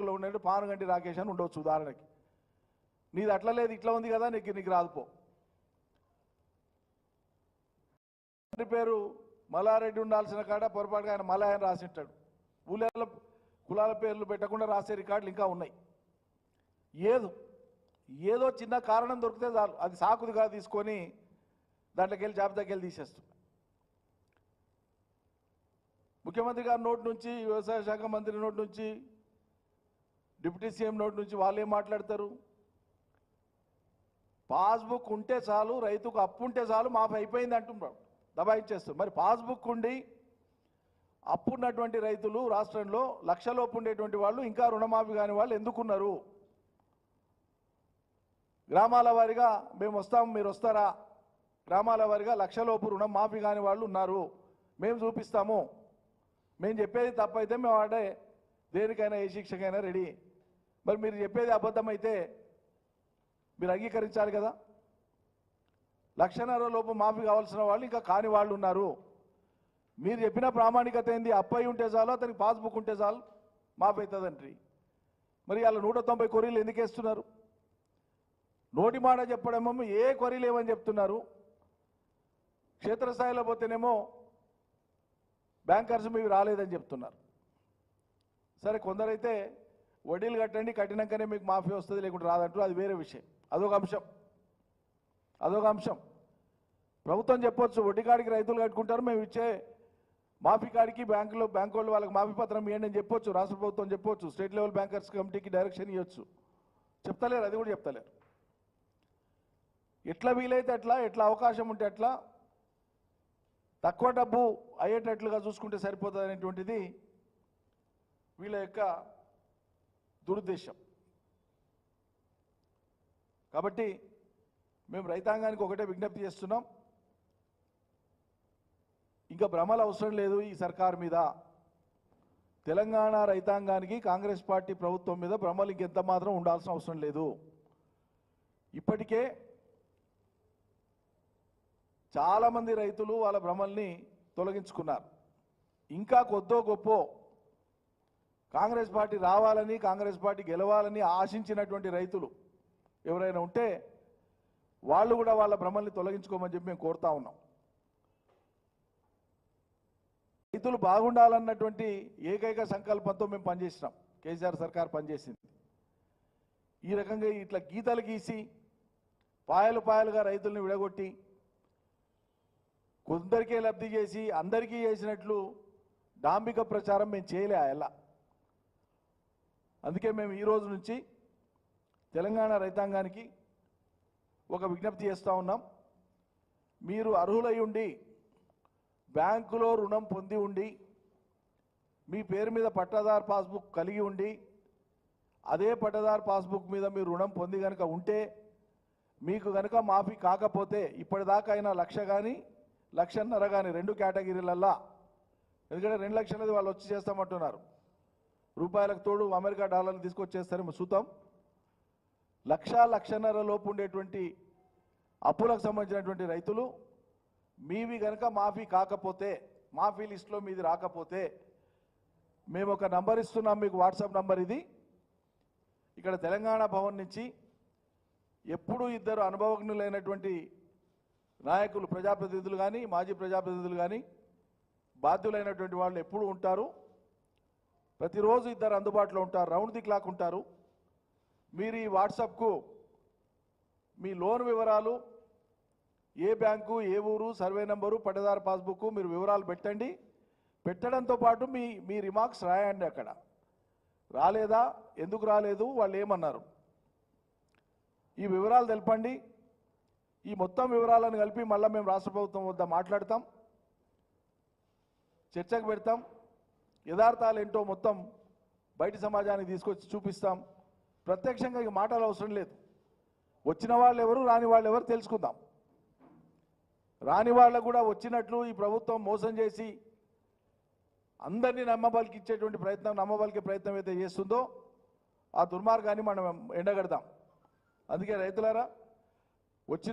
పాస్బుక్లో ఉన్నట్టు పానుగంటి రాకేష్ అని ఉండవచ్చు ఉదాహరణకి. నీది అట్లా లేదు ఇట్లా ఉంది కదా నీకు నీకు రాదుపో. తండ్రి పేరు మల్లారెడ్డి ఉండాల్సిన కాడ పొరపాటుగా ఆయన మలయ అని రాసింటాడు ఊళ్ళ కులాల పేర్లు పెట్టకుండా రాసే రికార్డులు ఇంకా ఉన్నాయి. ఏదో ఏదో చిన్న కారణం దొరికితే చాలు. అది సాకుదిగా తీసుకొని దాంట్లోకి వెళ్ళి జాబితాకి వెళ్ళి తీసేస్తాం ముఖ్యమంత్రి గారి నోటి నుంచి వ్యవసాయ శాఖ మంత్రి నోటి నుంచి డిప్యూటీ సీఎం నోటి నుంచి వాళ్ళు ఏం మాట్లాడతారు? పాస్బుక్ ఉంటే చాలు రైతుకు అప్పు ఉంటే చాలు మాఫీ అయిపోయింది అంటున్నాడు. దబాయించేస్తారు మరి పాస్బుక్ ఉండి అప్పున్నటువంటి రైతులు రాష్ట్రంలో లక్షలోపు ఉండేటువంటి వాళ్ళు ఇంకా రుణమాఫీ కాని వాళ్ళు ఎందుకున్నారు? గ్రామాల వారిగా మేము వస్తాం మీరు వస్తారా? గ్రామాల వారిగా లక్షలోపు రుణం మాఫీ కాని వాళ్ళు ఉన్నారు. మేము చూపిస్తాము. మేము చెప్పేది తప్పైతే మేము ఆడే దేనికైనా ఏ శిక్షకైనా రెడీ. మరి మీరు చెప్పేది అబద్ధమైతే మీరు అంగీకరించాలి కదా? లక్షన్నర లోపు మాఫీ కావాల్సిన వాళ్ళు ఇంకా కాని వాళ్ళు ఉన్నారు. మీరు చెప్పిన ప్రామాణికత ఏంది? అప్పై ఉంటే చాలు అతనికి పాస్బుక్ ఉంటే చాలు మాఫీ అవుతుందంట్రీ మరి అలా నూట తొంభై కొరీలు ఎందుకు వేస్తున్నారు? నోటి మాట చెప్పడమో ఏ కొరీలు ఏమని చెప్తున్నారు. క్షేత్రస్థాయిలో పోతేనేమో బ్యాంకర్స్ మీవి రాలేదని చెప్తున్నారు. సరే కొందరైతే వడ్డీలు కట్టండి కట్టినాకనే మీకు మాఫీ వస్తుంది లేకుంటే రాదంటారు. అది వేరే విషయం. అదొక అంశం. అదొక అంశం. ప్రభుత్వం చెప్పొచ్చు వడ్డీ కాడికి రైతులు కట్టుకుంటారు మేము ఇచ్చే మాఫీ కాడికి బ్యాంకులో బ్యాంకు వాళ్ళు వాళ్ళకి మాఫీ పత్రం ఇవ్వండి అని చెప్పొచ్చు. రాష్ట్ర ప్రభుత్వం చెప్పొచ్చు. స్టేట్ లెవెల్ బ్యాంకర్స్ కమిటీకి డైరెక్షన్ ఇవ్వచ్చు చెప్తలేరు అది కూడా చెప్తలేరు. ఎట్లా వీలైతే అట్లా ఎట్లా అవకాశం ఉంటే అట్లా తక్కువ డబ్బు అయ్యేటట్లుగా చూసుకుంటే సరిపోతుంది అనేటువంటిది వీళ్ళ యొక్క దురుద్దేశం. కాబట్టి మేము రైతాంగానికి ఒకటే విజ్ఞప్తి చేస్తున్నాం. ఇంకా భ్రమలు అవసరం లేదు ఈ సర్కార్ మీద. తెలంగాణ రైతాంగానికి కాంగ్రెస్ పార్టీ ప్రభుత్వం మీద భ్రమలు ఇంకెంత మాత్రం ఉండాల్సిన అవసరం లేదు. ఇప్పటికే చాలామంది రైతులు వాళ్ళ భ్రమల్ని తొలగించుకున్నారు. ఇంకా కొద్దో గొప్ప కాంగ్రెస్ పార్టీ రావాలని కాంగ్రెస్ పార్టీ గెలవాలని ఆశించినటువంటి రైతులు ఎవరైనా ఉంటే వాళ్ళు కూడా వాళ్ళ భ్రమల్ని తొలగించుకోమని చెప్పి మేము కోరుతా ఉన్నాం. రైతులు బాగుండాలన్నటువంటి ఏకైక సంకల్పంతో మేము పనిచేసినాం. కేసీఆర్ సర్కార్ పనిచేసింది. ఈ రకంగా ఇట్లా గీతలు గీసి పాయలు పాయలుగా రైతుల్ని విడగొట్టి కొందరికే లబ్ధి చేసి అందరికీ చేసినట్లు డాంబిక ప్రచారం మేము చేయలే ఎలా. అందుకే మేము ఈ రోజు నుంచి తెలంగాణ రైతాంగానికి ఒక విజ్ఞప్తి చేస్తూ ఉన్నాం. మీరు అర్హులై ఉండి బ్యాంకులో రుణం పొంది ఉండి మీ పేరు మీద పట్టాదారు పాస్బుక్ కలిగి ఉండి అదే పట్టాదారు పాస్బుక్ మీద మీరు రుణం పొంది కనుక ఉంటే మీకు కనుక మాఫీ కాకపోతే ఇప్పటిదాకా అయినా లక్ష కానీ లక్షన్నర కానీ రెండు కేటగిరీలల్లా ఎందుకంటే రెండు లక్షలది వాళ్ళు వచ్చి చేస్తామంటున్నారు. రూపాయలకు తోడు అమెరికా డాలర్లు తీసుకొచ్చేస్తారేమో చూద్దాం. లక్ష లక్షన్నర లోపు ఉండేటువంటి అప్పులకు సంబంధించినటువంటి రైతులు మీవి గనక మాఫీ కాకపోతే మాఫీ లిస్టులో మీది రాకపోతే మేము ఒక నంబర్ ఇస్తున్నాం మీకు వాట్సాప్ నంబర్ ఇది. ఇక్కడ తెలంగాణ భవన్ నుంచి ఎప్పుడు ఇద్దరు అనుభవజ్ఞులైనటువంటి నాయకులు ప్రజాప్రతినిధులు కానీ మాజీ ప్రజాప్రతినిధులు కానీ బాధ్యులైనటువంటి వాళ్ళు ఎప్పుడు ఉంటారు. ప్రతిరోజు ఇద్దరు అందుబాటులో ఉంటారు రౌండ్ ది క్లాక్ ఉంటారు. మీరు ఈ వాట్సాప్కు మీ లోన్ వివరాలు ఏ బ్యాంకు ఏ ఊరు సర్వే నెంబరు పట్టదారు పాస్బుక్ మీరు వివరాలు పెట్టండి. పెట్టడంతో పాటు మీ మీ రిమార్క్స్ రాయండి అక్కడ. రాలేదా? ఎందుకు రాలేదు? వాళ్ళు ఏమన్నారు? ఈ వివరాలు తెలపండి. ఈ మొత్తం వివరాలను కలిపి మళ్ళీ మేము రాష్ట్ర ప్రభుత్వం వద్ద మాట్లాడతాం. చర్చకు పెడతాం. యథార్థాలు ఏంటో మొత్తం బయట సమాజానికి తీసుకొచ్చి చూపిస్తాం. ప్రత్యక్షంగా ఇక మాటలు అవసరం లేదు. వచ్చిన వాళ్ళు ఎవరు రాని వాళ్ళు ఎవరు తెలుసుకుందాం. రాని వాళ్ళకు కూడా వచ్చినట్లు ఈ ప్రభుత్వం మోసం చేసి అందరినీ నమ్మబలికి ఇచ్చేటువంటి ప్రయత్నం నమ్మబలికే ప్రయత్నం అయితే చేస్తుందో ఆ దుర్మార్గాన్ని మనం ఎండగడదాం. అందుకే రైతులారా